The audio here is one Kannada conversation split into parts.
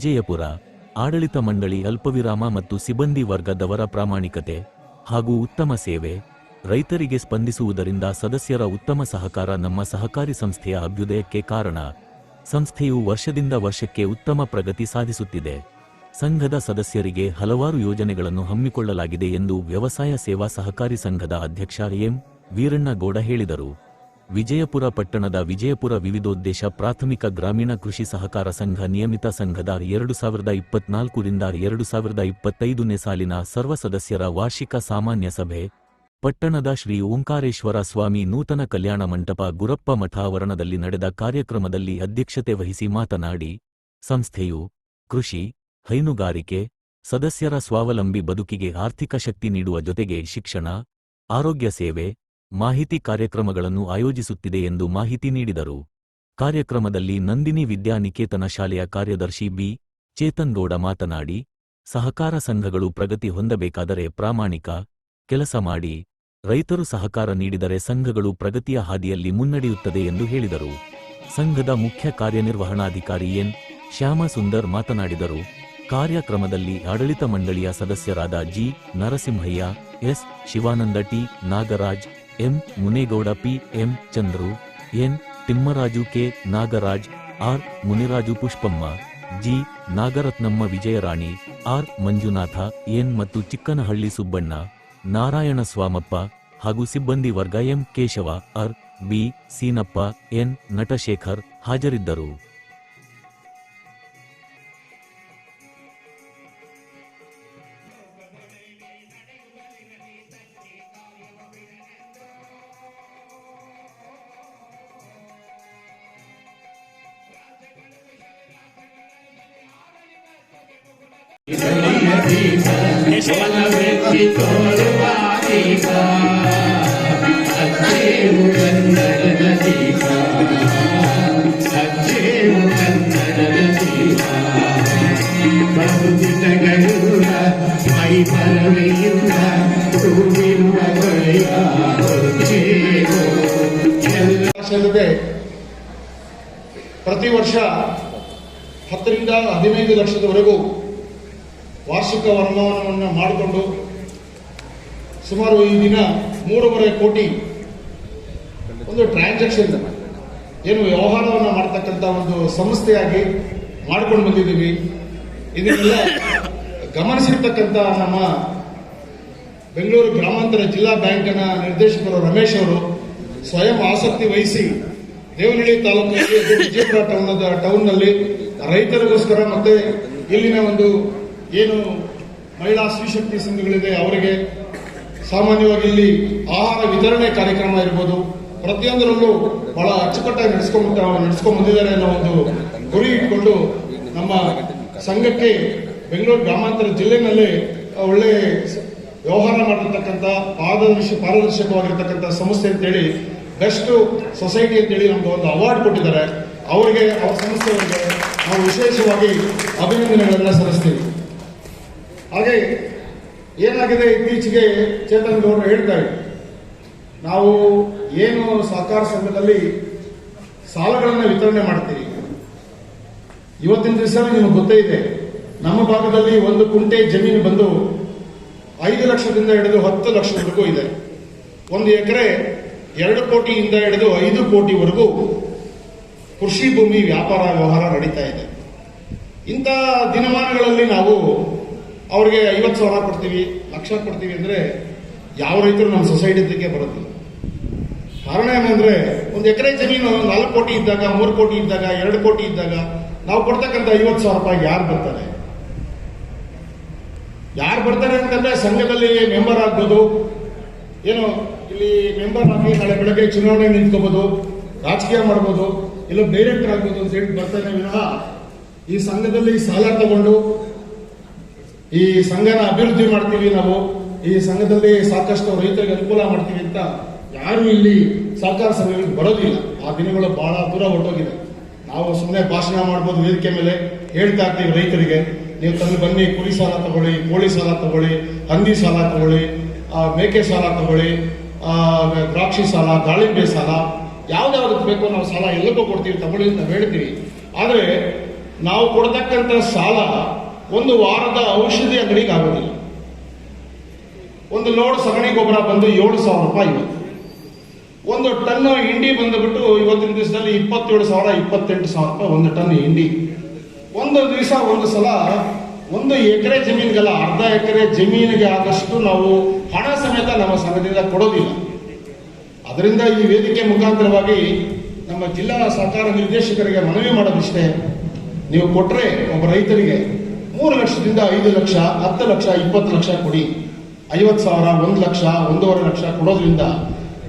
ವಿಜಯಪುರ, ಆಡಳಿತ ಮಂಡಳಿ ಅಲ್ಪವಿರಾಮ ಮತ್ತು ಸಿಬ್ಬಂದಿ ವರ್ಗದವರ ಪ್ರಾಮಾಣಿಕತೆ ಹಾಗೂ ಉತ್ತಮ ಸೇವೆ, ರೈತರಿಗೆ ಸ್ಪಂದಿಸುವುದರಿಂದ ಸದಸ್ಯರ ಉತ್ತಮ ಸಹಕಾರ ನಮ್ಮ ಸಹಕಾರಿ ಸಂಸ್ಥೆಯ ಅಭ್ಯುದಯಕ್ಕೆ ಕಾರಣ. ಸಂಸ್ಥೆಯು ವರ್ಷದಿಂದ ವರ್ಷಕ್ಕೆ ಉತ್ತಮ ಪ್ರಗತಿ ಸಾಧಿಸುತ್ತಿದೆ. ಸಂಘದ ಸದಸ್ಯರಿಗೆ ಹಲವಾರು ಯೋಜನೆಗಳನ್ನು ಹಮ್ಮಿಕೊಳ್ಳಲಾಗಿದೆ ಎಂದು ವ್ಯವಸಾಯ ಸೇವಾ ಸಹಕಾರಿ ಸಂಘದ ಅಧ್ಯಕ್ಷ ಎಂ. ವೀರಣ್ಣಗೌಡ ಹೇಳಿದರು. ವಿಜಯಪುರ ಪಟ್ಟಣದ ವಿಜಯಪುರ ವಿವಿಧೋದ್ದೇಶ ಪ್ರಾಥಮಿಕ ಗ್ರಾಮೀಣ ಕೃಷಿ ಸಹಕಾರ ಸಂಘ ನಿಯಮಿತ ಸಂಘದ ಎರಡು ಸಾವಿರದ ಇಪ್ಪತ್ನಾಲ್ಕರಿಂದ ಎರಡು ಸಾವಿರದ ಇಪ್ಪತ್ತೈದನೇ ಸಾಲಿನ ಸರ್ವ ಸದಸ್ಯರ ವಾರ್ಷಿಕ ಸಾಮಾನ್ಯ ಸಭೆ. ಪಟ್ಟಣದ ಶ್ರೀ ಓಂಕಾರೇಶ್ವರ ಸ್ವಾಮಿ ನೂತನ ಕಲ್ಯಾಣ ಮಂಟಪ ಗುರಪ್ಪ ಮಠಾವರಣದಲ್ಲಿ ನಡೆದ ಕಾರ್ಯಕ್ರಮದಲ್ಲಿ ಅಧ್ಯಕ್ಷತೆ ವಹಿಸಿ ಮಾತನಾಡಿ, ಸಂಸ್ಥೆಯು ಕೃಷಿ, ಹೈನುಗಾರಿಕೆ, ಸದಸ್ಯರ ಸ್ವಾವಲಂಬಿ ಬದುಕಿಗೆ ಆರ್ಥಿಕ ಶಕ್ತಿ ನೀಡುವ ಜೊತೆಗೆ ಶಿಕ್ಷಣ, ಆರೋಗ್ಯ ಸೇವೆ ಮಾಹಿತಿ ಕಾರ್ಯಕ್ರಮಗಳನ್ನು ಆಯೋಜಿಸುತ್ತಿದೆ ಎಂದು ಮಾಹಿತಿ ನೀಡಿದರು. ಕಾರ್ಯಕ್ರಮದಲ್ಲಿ ನಂದಿನಿ ವಿದ್ಯಾನಿಕೇತನ ಶಾಲೆಯ ಕಾರ್ಯದರ್ಶಿ ಬಿ. ಚೇತನ್ ಗೌಡ ಮಾತನಾಡಿ, ಸಹಕಾರ ಸಂಘಗಳು ಪ್ರಗತಿ ಹೊಂದಬೇಕಾದರೆ ಪ್ರಾಮಾಣಿಕ ಕೆಲಸ ಮಾಡಿ, ರೈತರು ಸಹಕಾರ ನೀಡಿದರೆ ಸಂಘಗಳು ಪ್ರಗತಿಯ ಹಾದಿಯಲ್ಲಿ ಮುನ್ನಡೆಯುತ್ತದೆ ಎಂದು ಹೇಳಿದರು. ಸಂಘದ ಮುಖ್ಯ ಕಾರ್ಯನಿರ್ವಹಣಾಧಿಕಾರಿ ಎನ್. ಶ್ಯಾಮಸುಂದರ್ ಮಾತನಾಡಿದರು. ಕಾರ್ಯಕ್ರಮದಲ್ಲಿ ಆಡಳಿತ ಮಂಡಳಿಯ ಸದಸ್ಯರಾದ G. Narasimhaiah, S. Shivananda T. Nagaraj M Munegowda P M Chandru, N Thimmaraju K Nagaraj, R Muniraju Pushpamma, G Nagarathnamma Vijayarani, R Manjunatha, N ಮತ್ತು ಚಿಕ್ಕನಹಳ್ಳಿ ಸುಬ್ಬಣ್ಣ ನಾರಾಯಣ ಸ್ವಾಮಪ್ಪ ಹಾಗೂ ಸಿಬ್ಬಂದಿ ವರ್ಗ M Keshava, R B Seenappa, N Natashekar ಹಾಜರಿದ್ದರು. ಪ್ರತಿ ವರ್ಷ ಹತ್ತರಿಂದ ಹದಿನೈದು ಲಕ್ಷದವರೆಗೂ ವಾರ್ಷಿಕ ವರಮಾನವನ್ನು ಮಾಡಿಕೊಂಡು ಸುಮಾರು ಈ ದಿನ ಮೂರುವರೆ ಕೋಟಿ ಒಂದು ಟ್ರಾನ್ಸಾಕ್ಷನ್ ಏನು ವ್ಯವಹಾರವನ್ನು ಮಾಡ್ತಕ್ಕಂಥ ಒಂದು ಸಂಸ್ಥೆಯಾಗಿ ಮಾಡ್ಕೊಂಡು ಬಂದಿದ್ದೀವಿ. ಇದನ್ನೆಲ್ಲ ಗಮನಿಸಿರ್ತಕ್ಕಂಥ ನಮ್ಮ ಬೆಂಗಳೂರು ಗ್ರಾಮಾಂತರ ಜಿಲ್ಲಾ ಬ್ಯಾಂಕಿನ ನಿರ್ದೇಶಕರು ರಮೇಶ್ ಅವರು ಸ್ವಯಂ ಆಸಕ್ತಿ ವಹಿಸಿ ದೇವನಹಳ್ಳಿ ತಾಲೂಕಿನಲ್ಲಿ ವಿಜಯಪುರ ಟೌನ್ ಟೌನ್ನಲ್ಲಿ ರೈತರಿಗೋಸ್ಕರ ಮತ್ತೆ ಇಲ್ಲಿನ ಒಂದು ಏನು ಮಹಿಳಾ ಸ್ತ್ರೀಶಕ್ತಿ ಸಂಘಗಳಿದೆ, ಅವರಿಗೆ ಸಾಮಾನ್ಯವಾಗಿ ಇಲ್ಲಿ ಆಹಾರ ವಿತರಣೆ ಕಾರ್ಯಕ್ರಮ ಇರ್ಬೋದು. ಪ್ರತಿಯೊಂದರಲ್ಲೂ ಬಹಳ ಅಚ್ಚುಕಟ್ಟಾಗಿ ನಡೆಸ್ಕೊಂಡ್ ನಡೆಸ್ಕೊಂಡ್ ಬಂದಿದ್ದಾರೆ ಅನ್ನೋ ಒಂದು ಗುರಿ ಇಟ್ಕೊಂಡು ನಮ್ಮ ಸಂಘಕ್ಕೆ ಬೆಂಗಳೂರು ಗ್ರಾಮಾಂತರ ಜಿಲ್ಲೆನಲ್ಲಿ ಒಳ್ಳೆ ವ್ಯವಹಾರ ಮಾಡಿರ್ತಕ್ಕಂಥ ಪಾರದರ್ಶಿ ಪಾರದರ್ಶಕವಾಗಿರ್ತಕ್ಕಂಥ ಸಂಸ್ಥೆ ಅಂತೇಳಿ ಬೆಸ್ಟ್ ಸೊಸೈಟಿ ಅಂತೇಳಿ ನಮ್ಗೆ ಒಂದು ಅವಾರ್ಡ್ ಕೊಟ್ಟಿದ್ದಾರೆ. ಅವರಿಗೆ ಅವ್ರ ಸಂಸ್ಥೆಯವರಿಗೆ ನಾವು ವಿಶೇಷವಾಗಿ ಅಭಿನಂದನೆಗಳನ್ನ ಸಲ್ಲಿಸ್ತೀವಿ. ಹಾಗೆ ಏನಾಗಿದೆ ಇತ್ತೀಚೆಗೆ ಚೇತನ್ ಗೌಡರು ಹೇಳ್ತಾರೆ, ನಾವು ಏನು ಸಹಕಾರ ಸಂಘದಲ್ಲಿ ಸಾಲಗಳನ್ನು ವಿತರಣೆ ಮಾಡ್ತೀವಿ ಇವತ್ತಿನ ದಿವಸ ನಿಮಗೆ ಗೊತ್ತೇ ಇದೆ, ನಮ್ಮ ಭಾಗದಲ್ಲಿ ಒಂದು ಕುಂಟೆ ಜಮೀನು ಬಂದು ಐದು ಲಕ್ಷದಿಂದ ಹಿಡಿದು ಹತ್ತು ಲಕ್ಷದವರೆಗೂ ಇದೆ. ಒಂದು ಎಕರೆ ಎರಡು ಕೋಟಿಯಿಂದ ಹಿಡಿದು ಐದು ಕೋಟಿವರೆಗೂ ಕೃಷಿ ಭೂಮಿ ವ್ಯಾಪಾರ ವ್ಯವಹಾರ ನಡೀತಾ ಇದೆ. ಇಂಥ ದಿನಮಾನಗಳಲ್ಲಿ ನಾವು ಅವ್ರಿಗೆ ಐವತ್ತು ಸಾವಿರ ಕೊಡ್ತೀವಿ, ಲಕ್ಷ ಕೊಡ್ತೀವಿ ಅಂದ್ರೆ ಯಾವ ರೈತರು ನಮ್ಮ ಸೊಸೈಟಿ ಹತ್ರಕ್ಕೆ ಬರೋದಿಲ್ಲ. ಕಾರಣ ಏನಂದರೆ ಒಂದು ಎಕರೆ ಜಮೀನು ನಾಲ್ಕು ಕೋಟಿ ಇದ್ದಾಗ, ಮೂರು ಕೋಟಿ ಇದ್ದಾಗ, ಎರಡು ಕೋಟಿ ಇದ್ದಾಗ ನಾವು ಕೊಡ್ತಕ್ಕಂಥ ಐವತ್ತು ಸಾವಿರ ರೂಪಾಯಿ ಯಾರು ಬರ್ತಾರೆ? ಯಾರು ಬರ್ತಾರೆ ಅಂತಂದ್ರೆ ಸಂಘದಲ್ಲಿ ಮೆಂಬರ್ ಆಗ್ಬೋದು, ಏನು ಇಲ್ಲಿ ಮೆಂಬರ್ ಆಗಿ ನಾಳೆ ಬೆಳಗ್ಗೆ ಚುನಾವಣೆ ನಿಂತ್ಕೋಬೋದು, ರಾಜಕೀಯ ಮಾಡ್ಬೋದು, ಇಲ್ಲ ಡೈರೆಕ್ಟರ್ ಆಗ್ಬೋದು ಅಂತ ಹೇಳಿ ಬರ್ತಾನೆ ವಿನಃ ಈ ಸಂಘದಲ್ಲಿ ಸಾಲ ತಗೊಂಡು ಈ ಸಂಘನ ಅಭಿವೃದ್ಧಿ ಮಾಡ್ತೀವಿ ನಾವು, ಈ ಸಂಘದಲ್ಲಿ ಸಾಕಷ್ಟು ರೈತರಿಗೆ ಅನುಕೂಲ ಮಾಡ್ತೀವಿ ಅಂತ ಯಾರು ಇಲ್ಲಿ ಸಹಕಾರ ಸಭೆಗಳಿಗೆ ಬರೋದಿಲ್ಲ. ಆ ದಿನಗಳು ಬಹಳ ದೂರ ಹೊರಟೋಗಿದೆ. ನಾವು ಸುಮ್ಮನೆ ಭಾಷಣ ಮಾಡ್ಬೋದು ವೇದಿಕೆ ಮೇಲೆ. ಹೇಳ್ತಾ ಇರ್ತೀವಿ ರೈತರಿಗೆ, ನೀವು ತಂದು ಬನ್ನಿ ಕುರಿ ಸಾಲ ತಗೊಳ್ಳಿ, ಕೋಳಿ ಸಾಲ ತಗೊಳ್ಳಿ, ಹಂದಿ ಸಾಲ ತಗೊಳ್ಳಿ ಮೇಕೆ ಸಾಲ ತಗೊಳ್ಳಿ ದ್ರಾಕ್ಷಿ ಸಾಲ, ದಾಳಿಂಬೆ ಸಾಲ ಯಾವ್ದಾವ್ದಕ್ಕೆ ಬೇಕೋ ನಾವು ಸಾಲ ಎಲ್ಲಕ್ಕೂ ಕೊಡ್ತೀವಿ, ತಗೊಳ್ಳಿ ಅಂತ ಹೇಳ್ತೀವಿ ಆದರೆ ನಾವು ಕೊಡ್ತಕ್ಕಂಥ ಸಾಲ ಒಂದು ವಾರದ ಔಷಧಿ ಅಂಗಡಿಗೆ ಆಗೋದಿಲ್ಲ. ಒಂದು ಲೋಡ್ ಸಗಣಿ ಗೊಬ್ಬರ ಬಂದು ಏಳು ಸಾವಿರ ರೂಪಾಯಿ ಇವತ್ತು ಒಂದು ಟನ್ ಹಿಂಡಿ ಬಂದುಬಿಟ್ಟು ಇವತ್ತಿನ ದಿವಸದಲ್ಲಿ ಇಪ್ಪತ್ತೇಳು ಸಾವಿರ, ಇಪ್ಪತ್ತೆಂಟು ಸಾವಿರ ರೂಪಾಯಿ ಒಂದು ಟನ್ ಹಿಂಡಿ. ಒಂದು ದಿವಸ, ಒಂದು ಸಲ ಒಂದು ಎಕರೆ ಜಮೀನಿಗೆಲ್ಲ ಅರ್ಧ ಎಕರೆ ಜಮೀನಿಗೆ ಆದಷ್ಟು ನಾವು ಹಣ ಸಮೇತ ನಮ್ಮ ಸಂಘದಿಂದ ಕೊಡೋದಿಲ್ಲ. ಅದರಿಂದ ಈ ವೇದಿಕೆ ಮುಖಾಂತರವಾಗಿ ನಮ್ಮ ಜಿಲ್ಲಾ ಸರ್ಕಾರ ನಿರ್ದೇಶಕರಿಗೆ ಮನವಿ ಮಾಡೋದಿಷ್ಟೇ. ನೀವು ಕೊಟ್ಟರೆ ಒಬ್ಬ ರೈತರಿಗೆ ಮೂರು ಲಕ್ಷದಿಂದ ಐದು ಲಕ್ಷ, ಹತ್ತು ಲಕ್ಷ, ಇಪ್ಪತ್ತು ಲಕ್ಷ ಕೊಡಿ. ಐವತ್ತು ಸಾವಿರ, ಒಂದು ಲಕ್ಷ, ಒಂದೂವರೆ ಲಕ್ಷ ಕೊಡೋದ್ರಿಂದ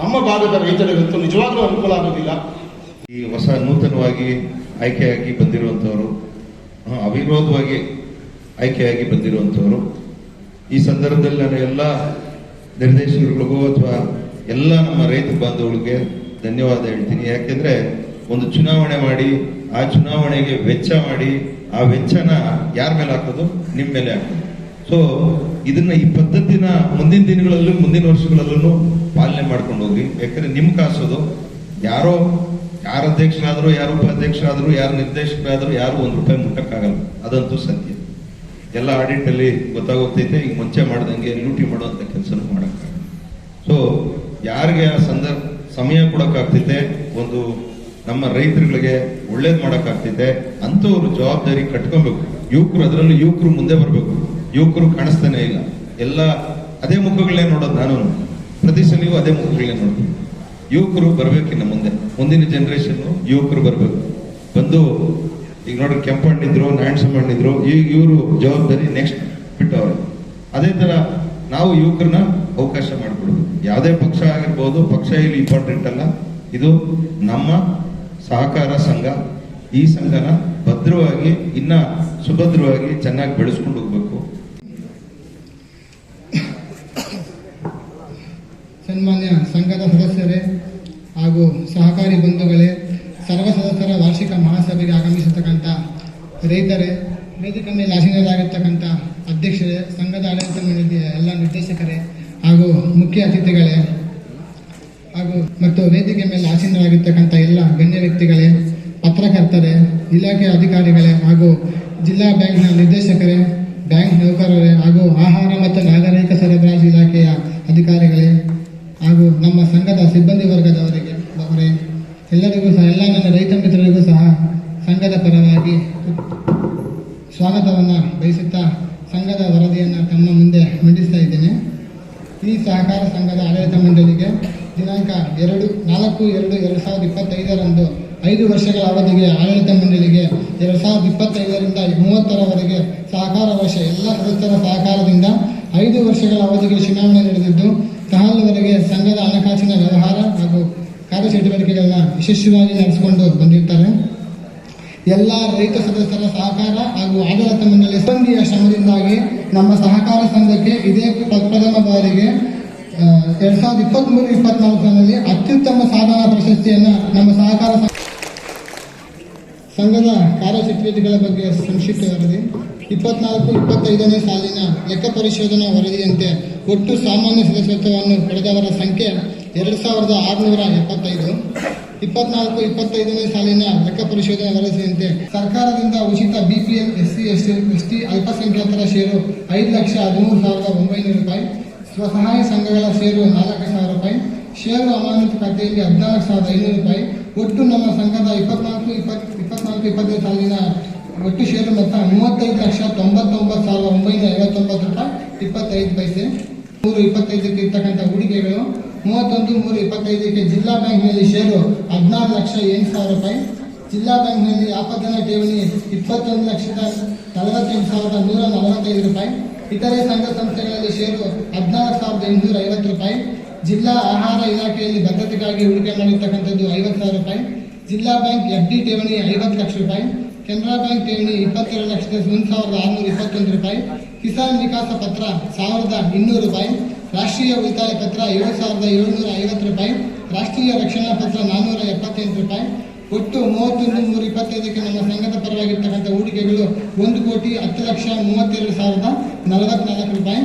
ನಮ್ಮ ಭಾಗದ ರೈತರಿಗಂತೂ ನಿಜವಾಗ್ಲೂ ಅನುಕೂಲ ಆಗೋದಿಲ್ಲ. ಈ ಹೊಸ ನೂತನವಾಗಿ ಆಯ್ಕೆಯಾಗಿ ಬಂದಿರುವಂಥವರು ಅವಿರೋಧವಾಗಿ ಆಯ್ಕೆಯಾಗಿ ಬಂದಿರುವಂಥವರು ಈ ಸಂದರ್ಭದಲ್ಲಿ ನಾನು ಎಲ್ಲ ನಿರ್ದೇಶಕರಿಗಳಿಗೂ ಅಥವಾ ಎಲ್ಲ ನಮ್ಮ ರೈತ ಬಾಂಧವಗಳಿಗೆ ಧನ್ಯವಾದ ಹೇಳ್ತೀನಿ. ಯಾಕೆಂದ್ರೆ ಒಂದು ಚುನಾವಣೆ ಮಾಡಿ, ಆ ಚುನಾವಣೆಗೆ ವೆಚ್ಚ ಮಾಡಿ ಆ ವೆಚ್ಚನ ಯಾರ ಮೇಲೆ ಹಾಕೋದು ನಿಮ್ಮ ಮೇಲೆ ಹಾಕೋದು ಸೊ ಇದನ್ನ ಈ ಪದ್ಧತಿನ ಮುಂದಿನ ದಿನಗಳಲ್ಲೂ, ಮುಂದಿನ ವರ್ಷಗಳಲ್ಲೂ ಪಾಲನೆ ಮಾಡ್ಕೊಂಡು ಹೋಗಿ ಯಾಕಂದ್ರೆ ನಿಮ್ ಕಾಸೋದು. ಯಾರೋ, ಯಾರ ಅಧ್ಯಕ್ಷರಾದ್ರು, ಯಾರು ಉಪಾಧ್ಯಕ್ಷರಾದ್ರು, ಯಾರು ನಿರ್ದೇಶಕರಾದ್ರು, ಯಾರು ಒಂದ್ ರೂಪಾಯಿ ಮುಟ್ಟಕ್ಕಾಗಲ್ಲ. ಅದಂತೂ ಸತ್ಯ. ಎಲ್ಲ ಆಡಿಟ್ ಅಲ್ಲಿ ಗೊತ್ತಾಗೋಗ್ತೈತೆ. ಈಗ ಮುಂಚೆ ಮಾಡ್ದಂಗೆ ಲೂಟಿ ಮಾಡುವಂತ ಕೆಲಸನೂ ಮಾಡಕ್ಕಾಗಲ್ಲ. ಸೊ ಯಾರಿಗೆ ಆ ಸಂದರ್ಭ ಸಮಯ ಕೊಡಕ್ಕಾಗ್ತೈತೆ? ಒಂದು ನಮ್ಮ ರೈತರುಗಳಿಗೆ ಒಳ್ಳೇದು ಮಾಡೋಕ್ಕಾಗ್ತಿದ್ದೆ ಅಂಥವ್ರು ಜವಾಬ್ದಾರಿ ಕಟ್ಕೊಬೇಕು. ಯುವಕರು ಅದರಲ್ಲೂ ಯುವಕರು ಮುಂದೆ ಬರಬೇಕು. ಯುವಕರು ಕಾಣಿಸ್ತಾನೆ ಇಲ್ಲ. ಎಲ್ಲ ಅದೇ ಮುಖಗಳನ್ನೇ ನೋಡೋದು ನಾನು. ಪ್ರತಿ ಸಲಿಯೂ ಅದೇ ಮುಖಗಳನ್ನೇ ನೋಡ್ತೀನಿ ಯುವಕರು ಬರ್ಬೇಕು ಇನ್ನು ಮುಂದೆ. ಮುಂದಿನ ಜನರೇಷನ್ ಯುವಕರು ಬರಬೇಕು. ಬಂದು ಈಗ ನೋಡ್ರಿ ಕೆಂಪಣ್ಣಿದ್ರು ನಾರಾಯಣಸಮ್ಮಣ್ಣಿದ್ರು ಈಗ ಇವರು ಜವಾಬ್ದಾರಿ ನೆಕ್ಸ್ಟ್ ಬಿಟ್ಟವರು. ಅದೇ ತರ ನಾವು ಯುವಕರನ್ನ ಅವಕಾಶ ಮಾಡಿಕೊಡ್ಬೇಕು. ಯಾವುದೇ ಪಕ್ಷ ಆಗಿರ್ಬೋದು, ಪಕ್ಷ ಇಲ್ಲಿ ಇಂಪಾರ್ಟೆಂಟ್ ಅಲ್ಲ. ಇದು ನಮ್ಮ ಸಹಕಾರ ಸಂಘ, ಈ ಸಂಘನ ಭದ್ರವಾಗಿ, ಇನ್ನ ಸುಭದ್ರವಾಗಿ ಚೆನ್ನಾಗಿ ಬೆಳೆಸ್ಕೊಂಡು ಹೋಗ್ಬೇಕು. ಸನ್ಮಾನ್ಯ ಸಂಘದ ಸದಸ್ಯರೇ ಹಾಗೂ ಸಹಕಾರಿ ಬಂಧುಗಳೇ, ಸರ್ವ ಸದಸ್ಯರ ವಾರ್ಷಿಕ ಮಹಾಸಭೆಗೆ ಆಗಮಿಸತಕ್ಕಂಥ ರೈತರೇ, ವೇದಿಕೆ ಮೇಲೆ ಅಧ್ಯಕ್ಷರೇ, ಸಂಘದ ಆಡಳಿತ ಮಂಡಳಿಯ ಎಲ್ಲ ನಿರ್ದೇಶಕರೇ ಹಾಗೂ ಮುಖ್ಯ ಅತಿಥಿಗಳೇ ಮತ್ತು ವೇದಿಕೆ ಮೇಲೆ ಆಸೀನರಾಗಿರ್ತಕ್ಕಂಥ ಎಲ್ಲ ಗಣ್ಯ ವ್ಯಕ್ತಿಗಳೇ, ಪತ್ರಕರ್ತರೇ, ಇಲಾಖೆ ಅಧಿಕಾರಿಗಳೇ ಹಾಗೂ ಜಿಲ್ಲಾ ಬ್ಯಾಂಕ್ನ ನಿರ್ದೇಶಕರೇ, ಬ್ಯಾಂಕ್ ನೌಕರರೇ ಹಾಗೂ ಆಹಾರ ಮತ್ತು ನಾಗರಿಕ ಸರಬರಾಜು ಇಲಾಖೆಯ ಅಧಿಕಾರಿಗಳೇ ಹಾಗೂ ನಮ್ಮ ಸಂಘದ ಸಿಬ್ಬಂದಿ ವರ್ಗದವರಿಗೆ ಅವರೇ, ಎಲ್ಲರಿಗೂ ಸಹ, ಎಲ್ಲ ನನ್ನ ರೈತ ಮಿತ್ರರಿಗೂ ಸಹ ಸಂಘದ ಪರವಾಗಿ ಸ್ವಾಗತವನ್ನು ಬಯಸುತ್ತಾ ಸಂಘದ ವರದಿಯನ್ನು ತಮ್ಮ ಮುಂದೆ ಮಂಡಿಸ್ತಾ ಇದ್ದೇನೆ. ಈ ಸಹಕಾರ ಸಂಘದ ಆಡಳಿತ ಮಂಡಳಿಗೆ ದಿನಾಂಕ ಎರಡು, ನಾಲ್ಕು, ಎರಡು ಎರಡು ಸಾವಿರದ ಇಪ್ಪತ್ತೈದರಂದು ಐದು ವರ್ಷಗಳ ಅವಧಿಗೆ ಆಡಳಿತ ಮಂಡಳಿಗೆ ಎರಡು ಸಾವಿರದ ಇಪ್ಪತ್ತೈದರಿಂದ ಮೂವತ್ತರವರೆಗೆ ಸಹಕಾರ ವರ್ಷ ಎಲ್ಲ ಸದಸ್ಯರ ಸಹಕಾರದಿಂದ ಐದು ವರ್ಷಗಳ ಅವಧಿಗೆ ಚುನಾವಣೆ ನಡೆದಿದ್ದು ಸಹಾಲುವರೆಗೆ ಸಂಘದ ಹಣಕಾಸಿನ ವ್ಯವಹಾರ ಹಾಗೂ ಕಾರ್ಯಚಟುವಟಿಕೆಗಳನ್ನು ಯಶಸ್ವಿಯಾಗಿ ನಡೆಸಿಕೊಂಡು ಬಂದಿರ್ತಾರೆ. ಎಲ್ಲ ರೈತ ಸದಸ್ಯರ ಸಹಕಾರ ಹಾಗೂ ಆಡಳಿತ ಮಂಡಳಿ ಸಿಬ್ಬಂದಿಯ ಶ್ರಮದಿಂದಾಗಿ ನಮ್ಮ ಸಹಕಾರ ಸಂಘಕ್ಕೆ ಇದೇ ಪ್ರ- ಪ್ರಥಮ ಬಾರಿಗೆ ಎರಡ್ ಸಾವಿರದ ಇಪ್ಪತ್ಮೂರು, ಇಪ್ಪತ್ನಾಲ್ಕರಲ್ಲಿ ಅತ್ಯುತ್ತಮ ಸಾಧನಾ ಪ್ರಶಸ್ತಿಯನ್ನು ನಮ್ಮ ಸಹಕಾರ ಸಂಘ ಸಂಘದ ಕಾರ್ಯಚಟುವಟಿಕೆಗಳ ಬಗ್ಗೆ ಸಂಕ್ಷಿಪ್ತ ವರದಿ ಇಪ್ಪತ್ನಾಲ್ಕು, ಇಪ್ಪತ್ತೈದನೇ ಸಾಲಿನ ಲೆಕ್ಕ ಪರಿಶೋಧನಾ ವರದಿಯಂತೆ ಒಟ್ಟು ಸಾಮಾನ್ಯ ಸದಸ್ಯತ್ವವನ್ನು ಪಡೆದವರ ಸಂಖ್ಯೆ ಎರಡು ಸಾವಿರದ ಆರುನೂರ ಎಪ್ಪತ್ತೈದು. ಇಪ್ಪತ್ನಾಲ್ಕು, ಇಪ್ಪತ್ತೈದನೇ ಸಾಲಿನ ಲೆಕ್ಕ ಪರಿಶೋಧನಾ ವರದಿಯಂತೆ ಸರ್ಕಾರದಿಂದ ಉಚಿತ ಬಿಪಿಎಲ್ ಎಸ್ಸಿ ಎಸ್ ಟಿ ಅಲ್ಪಸಂಖ್ಯಾತರ ಷೇರು ಐದು ಲಕ್ಷ ಹದಿಮೂರು ಸಾವಿರದ ಒಂಬೈನೂರು ರೂಪಾಯಿ. ಸ್ವಸಹಾಯ ಸಂಘಗಳ ಸೇರು ನಾಲ್ಕು ಸಾವಿರ ರೂಪಾಯಿ, ಷೇರು ಅಮಾನತು ಖಾತೆಯಲ್ಲಿ ಹದಿನಾಲ್ಕು ಸಾವಿರದ ಐನೂರು ರೂಪಾಯಿ. ಒಟ್ಟು ನಮ್ಮ ಸಂಘದ ಇಪ್ಪತ್ನಾಲ್ಕು ಇಪ್ಪತ್ ಇಪ್ಪತ್ನಾಲ್ಕು, ಇಪ್ಪತ್ತೈದು ಸಾಲಿನ ಒಟ್ಟು ಷೇರು ಮೊತ್ತ ಮೂವತ್ತೈದು ಲಕ್ಷ ತೊಂಬತ್ತೊಂಬತ್ತು ಸಾವಿರದ ಒಂಬೈನೂರ ಐವತ್ತೊಂಬತ್ತು ರೂಪಾಯಿ, ಇಪ್ಪತ್ತೈದು ಪೈಸೆ. ಮೂರು ಇಪ್ಪತ್ತೈದಕ್ಕೆ ಇರ್ತಕ್ಕಂಥ ಹೂಡಿಕೆಗಳು, ಮೂವತ್ತೊಂದು, ಮೂರು ಇಪ್ಪತ್ತೈದಕ್ಕೆ ಜಿಲ್ಲಾ ಬ್ಯಾಂಕ್ನಲ್ಲಿ ಷೇರು ಹದಿನಾರು ಲಕ್ಷ ಎಂಟು ಸಾವಿರ ರೂಪಾಯಿ. ಜಿಲ್ಲಾ ಬ್ಯಾಂಕ್ನಲ್ಲಿ ಆಪತ್ತನ ಠೇವಣಿ ಇಪ್ಪತ್ತೊಂದು ಲಕ್ಷದ ನಲವತ್ತೆಂಟು ಸಾವಿರದ ನೂರ ನಲವತ್ತೈದು ರೂಪಾಯಿ. ಇತರೆ ಸಂಘ ಸಂಸ್ಥೆಗಳಲ್ಲಿ ಷೇರು ಹದಿನಾರು ಸಾವಿರದ ಎಂಟುನೂರ ಐವತ್ತು ರೂಪಾಯಿ, ಜಿಲ್ಲಾ ಆಹಾರ ಇಲಾಖೆಯಲ್ಲಿ ಭದ್ರತೆಗಾಗಿ ಹೂಡಿಕೆ ಮಾಡಿರ್ತಕ್ಕಂಥದ್ದು ಐವತ್ತು ಸಾವಿರ ರೂಪಾಯಿ, ಜಿಲ್ಲಾ ಬ್ಯಾಂಕ್ ಎಫ್ ಡಿ ಠೇವಣಿ ಐವತ್ತು ಲಕ್ಷ ರೂಪಾಯಿ, ಕೆನರಾ ಬ್ಯಾಂಕ್ ಠೇವಣಿ ಇಪ್ಪತ್ತೆರಡು ಲಕ್ಷದ ಒಂದು ಸಾವಿರದ ಆರುನೂರ ಇಪ್ಪತ್ತೊಂದು ರೂಪಾಯಿ, ಕಿಸಾನ್ ವಿಕಾಸ ಪತ್ರ ಸಾವಿರದ ಇನ್ನೂರು ರೂಪಾಯಿ, ರಾಷ್ಟ್ರೀಯ ಉಳಿತಾಯ ಪತ್ರ ಏಳು ಸಾವಿರದ ಏಳುನೂರ ಐವತ್ತು ರೂಪಾಯಿ, ರಾಷ್ಟ್ರೀಯ ರಕ್ಷಣಾ ಪತ್ರ ನಾನ್ನೂರ ಎಪ್ಪತ್ತೆಂಟು ರೂಪಾಯಿ ಒಟ್ಟು ಮೂವತ್ತೊಂದು ನೂರ ಇಪ್ಪತ್ತೈದಕ್ಕೆ ನಮ್ಮ ಸಂಘದ ಪರವಾಗಿರ್ತಕ್ಕಂಥ ಹೂಡಿಕೆಗಳು ಒಂದು ಕೋಟಿ ಹತ್ತು ಲಕ್ಷ ಮೂವತ್ತೆರಡು ಸಾವಿರದ ನಲವತ್ನಾಲ್ಕು ರೂಪಾಯಿ.